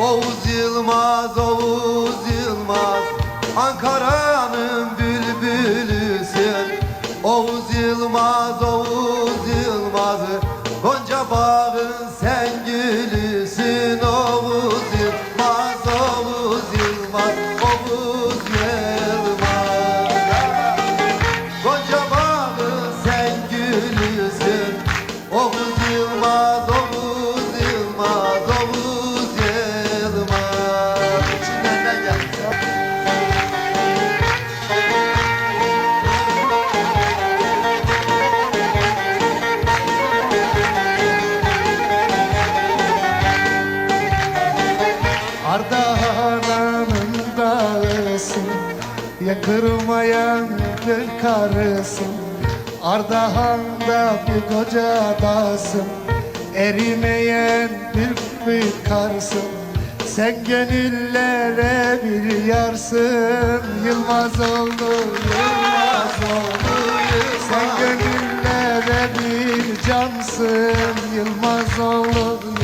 Oğuz Yılmaz, Oğuz Yılmaz. Ankara'nın bülbülüsün Oğuz Yılmaz, Oğuz Yılmaz. Gonca bağın sen gülüsün. Oğuz Yılmaz, Oğuz Yılmaz. Oğuz Yılmaz. Gonca bağın sen gülüsün. Oğuz Yılmaz Ardahan'ın dağısın Ya kırmayan bir karısın Ardahan'da bir koca dağsın Erimeyen bir bir karsın Sen gönüllere bir yarsın Yılmaz oldu, Yılmaz oldu Sen gönüllere bir cansın Yılmaz oldu,